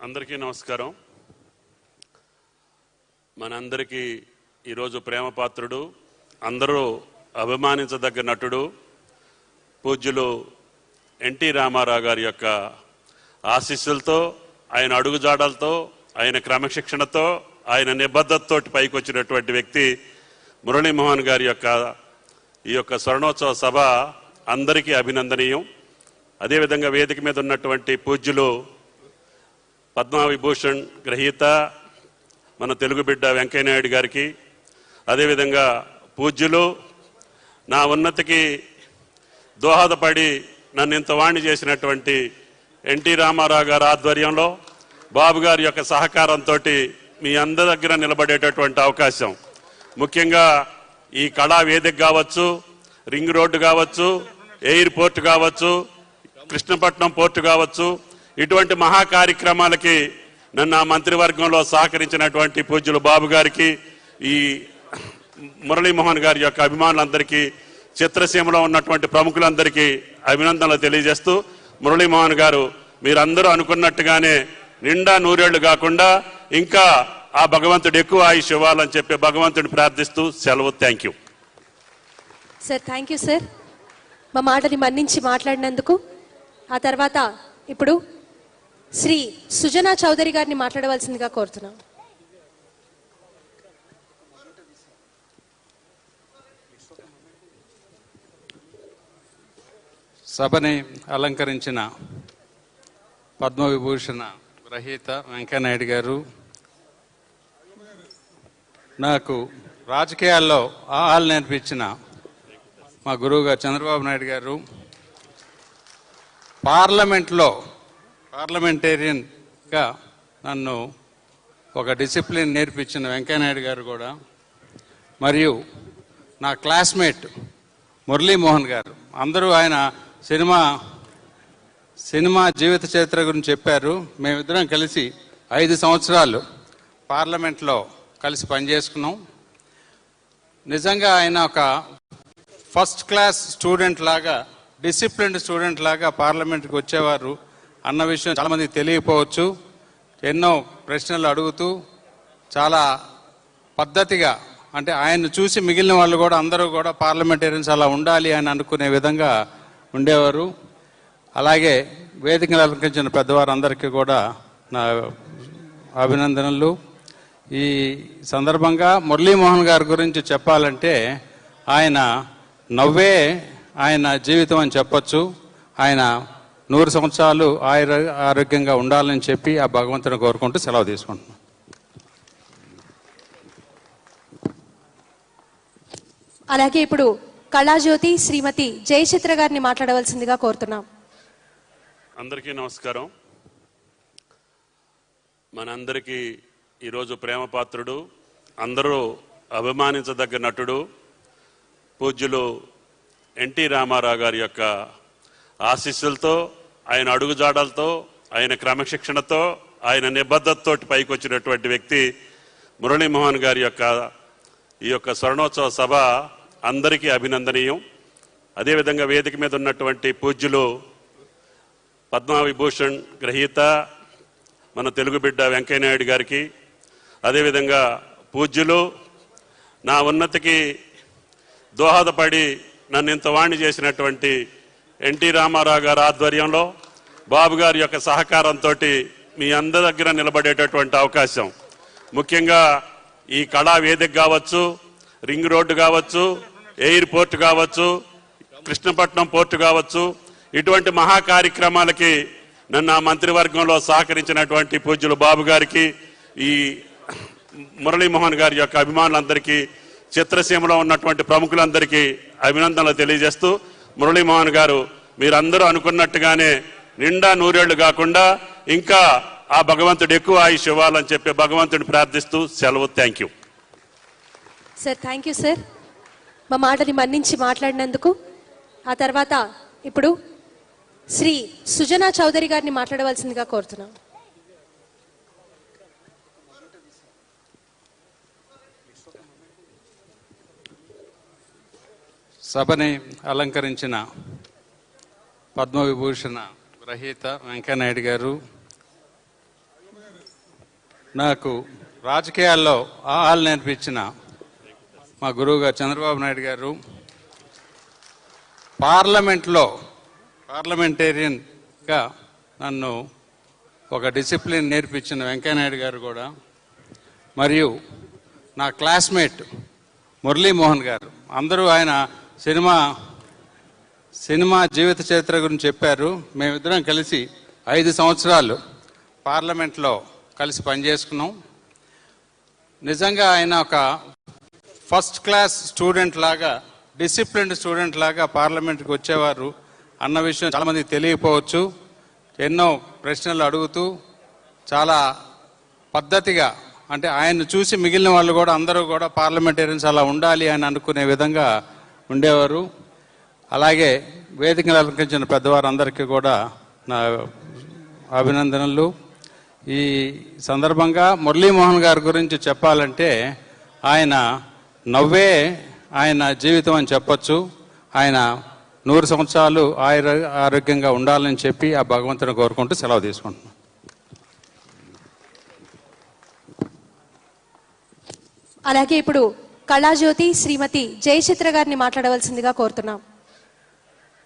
అందరికీ నమస్కారం. మనందరికీ ఈరోజు ప్రేమపాత్రుడు అందరూ అభిమానించదగ్గ నటుడు పూజ్యులు ఎన్టీ రామారావు గారి యొక్క ఆశీస్సులతో ఆయన అడుగుజాడలతో ఆయన క్రమశిక్షణతో ఆయన నిబద్ధతతో పైకి వచ్చినటువంటి వ్యక్తి మురళీమోహన్ గారి యొక్క ఈ యొక్క స్వర్ణోత్సవ సభ అందరికీ అభినందనీయం. అదేవిధంగా వేదిక మీద ఉన్నటువంటి పూజ్యులు పద్మవిభూషణ్ గ్రహీత మన తెలుగు బిడ్డ వెంకయ్యనాయుడు గారికి అదేవిధంగా పూజ్యులు నా ఉన్నతికి దోహదపడి నన్ను ఇంత వాణి చేసినటువంటి ఎన్టీ రామారావు గారి ఆధ్వర్యంలో బాబు గారి యొక్క సహకారంతో మీ అందరి దగ్గర నిలబడేటటువంటి అవకాశం. ముఖ్యంగా ఈ కళా వేదిక కావచ్చు రింగ్ రోడ్డు కావచ్చు ఎయిర్పోర్ట్ కావచ్చు కృష్ణపట్నం పోర్టు కావచ్చు ఇటువంటి మహా కార్యక్రమాలకి నన్ను ఆ మంత్రివర్గంలో సహకరించినటువంటి పూజ్యులు బాబు గారికి ఈ మురళీమోహన్ గారి యొక్క అభిమానులందరికీ చిత్రసీమలో ఉన్నటువంటి ప్రముఖులందరికీ అభినందనలు తెలియజేస్తూ మురళీమోహన్ గారు మీరందరూ అనుకున్నట్టుగానే నిండా నూరేళ్ళు కాకుండా ఇంకా ఆ భగవంతుడు ఎక్కువ ఆయుష్ ఇవ్వాలని చెప్పి భగవంతుడిని ప్రార్థిస్తూ సెలవు. Thank you sir thank you sir మా మాటని మన్నించి మాట్లాడినందుకు ఆ తర్వాత ఇప్పుడు శ్రీ సుజనా చౌదరి గారిని మాట్లాడవలసిందిగా కోరుతున్నాం. సభని అలంకరించిన పద్మవిభూషణ రహిత వెంకయ్యనాయుడు గారు నాకు రాజకీయాల్లో ఆహాలు నేర్పించిన మా గురువుగారు చంద్రబాబు నాయుడు గారు పార్లమెంట్లో పార్లమెంటేరియన్గా నన్ను ఒక డిసిప్లిన్ నేర్పించిన వెంకయ్యనాయుడు గారు కూడా మరియు నా క్లాస్మేట్ మురళీమోహన్ గారు. అందరూ ఆయన సినిమా సినిమా జీవిత చరిత్ర గురించి చెప్పారు. మేమిద్దరం కలిసి ఐదు సంవత్సరాలు పార్లమెంట్లో కలిసి పనిచేసుకున్నాం. నిజంగా ఆయన ఒక ఫస్ట్ క్లాస్ స్టూడెంట్ లాగా డిసిప్లిన్డ్ స్టూడెంట్ లాగా పార్లమెంట్కి వచ్చేవారు. అన్న విషయం చాలామంది తెలియకపోవచ్చు. ఎన్నో ప్రశ్నలు అడుగుతూ చాలా పద్ధతిగా అంటే ఆయన్ను చూసి మిగిలిన వాళ్ళు కూడా అందరూ కూడా పార్లమెంటేరియన్స్ అలా ఉండాలి అని అనుకునే విధంగా ఉండేవారు. అలాగే వేదికలు అలంకరించిన పెద్దవారు అందరికీ కూడా నా అభినందనలు. ఈ సందర్భంగా మురళీమోహన్ గారి గురించి చెప్పాలంటే ఆయన నవ్వే ఆయన జీవితం అని చెప్పొచ్చు. ఆయన నూరు సంవత్సరాలు ఆయుర ఆరోగ్యంగా ఉండాలని చెప్పి ఆ భగవంతుని కోరుకుంటూ సెలవు తీసుకుంటున్నాను అలాగే ఇప్పుడు కళాజ్యోతి శ్రీమతి జయచిత్ర గారిని మాట్లాడవలసిందిగా కోరుతున్నాం. అందరికీ నమస్కారం. మనందరికీ ఈరోజు ప్రేమపాత్రుడు అందరూ అభిమానించదగ్గ నటుడు పూజ్యులు ఎన్టీ రామారావు గారి యొక్క ఆశీస్సులతో ఆయన అడుగుజాడలతో ఆయన క్రమశిక్షణతో ఆయన నిబద్ధతతోటి పైకి వచ్చినటువంటి వ్యక్తి మురళీమోహన్ గారి యొక్క ఈ యొక్క స్వర్ణోత్సవ సభ అందరికీ అభినందనీయం. అదేవిధంగా వేదిక మీద ఉన్నటువంటి పూజ్యులు పద్మవిభూషణ్ గ్రహీత మన తెలుగు బిడ్డ వెంకయ్యనాయుడు గారికి అదేవిధంగా పూజ్యులు నా ఉన్నతికి దోహదపడి నన్ను ఇంత వాణి చేసినటువంటి ఎన్టీ రామారావు గారి ఆధ్వర్యంలో బాబు గారి యొక్క సహకారంతో మీ అందరి దగ్గర నిలబడేటటువంటి అవకాశం. ముఖ్యంగా ఈ కళా వేదిక కావచ్చు రింగ్ రోడ్డు కావచ్చు ఎయిర్పోర్ట్ కావచ్చు కృష్ణపట్నం పోర్టు కావచ్చు ఇటువంటి మహా కార్యక్రమాలకి నన్ను ఆ మంత్రివర్గంలో సహకరించినటువంటి పూజ్యులు బాబు గారికి ఈ మురళీమోహన్ గారి యొక్క అభిమానులందరికీ చిత్రసీమలో ఉన్నటువంటి ప్రముఖులందరికీ అభినందనలు తెలియజేస్తూ మురళీమోహన్ గారు మీరందరూ అనుకున్నట్టుగానే నిండా నూరేళ్ళు కాకుండా ఇంకా ఆ భగవంతుడు ఎక్కువ ఆయుష్ ఇవ్వాలని చెప్పి భగవంతుడిని ప్రార్థిస్తూ సెలవు. Thank you sir thank you sir మా మాటని మన్నించి మాట్లాడినందుకు ఆ తర్వాత ఇప్పుడు శ్రీ సుజనా చౌదరి గారిని మాట్లాడవలసిందిగా కోరుతున్నాం. సభని అలంకరించిన పద్మవిభూషణ గ్రహీత వెంకయ్యనాయుడు గారు నాకు రాజకీయాల్లో ఆహాలు నేర్పించిన మా గురువుగారు చంద్రబాబు నాయుడు గారు పార్లమెంట్లో పార్లమెంటేరియన్గా నన్ను ఒక డిసిప్లిన్ నేర్పించిన వెంకయ్యనాయుడు గారు కూడా మరియు నా క్లాస్మేట్ మురళీమోహన్ గారు. అందరూ ఆయన సినిమా సినిమా జీవిత చరిత్ర గురించి చెప్పారు. మేమిద్దరం కలిసి ఐదు సంవత్సరాలు పార్లమెంట్లో కలిసి పనిచేసుకున్నాం. నిజంగా ఆయన ఒక ఫస్ట్ క్లాస్ స్టూడెంట్ లాగా డిసిప్లిన్డ్ స్టూడెంట్ లాగా పార్లమెంట్కి వచ్చేవారు అన్న విషయం చాలామందికి తెలియకపోవచ్చు. ఎన్నో ప్రశ్నలు అడుగుతూ చాలా పద్ధతిగా అంటే ఆయన్ని చూసి మిగిలిన వాళ్ళు కూడా అందరూ కూడా పార్లమెంటేరియన్స్ అలా ఉండాలి అని అనుకునే విధంగా ఉండేవారు. అలాగే వేదికలు అలంకరించిన పెద్దవారందరికీ కూడా నా అభినందనలు. ఈ సందర్భంగా మురళీమోహన్ గారి గురించి చెప్పాలంటే ఆయన నవ్వే ఆయన జీవితం అని చెప్పొచ్చు. ఆయన నూరు సంవత్సరాలు ఆయుర ఆరోగ్యంగా ఉండాలని చెప్పి ఆ భగవంతుని కోరుకుంటూ సెలవు తీసుకుంటున్నాను అలాగే ఇప్పుడు కళాజ్యోతి శ్రీమతి జయచిత్ర గారిని మాట్లాడవలసిందిగా కోరుతున్నాం.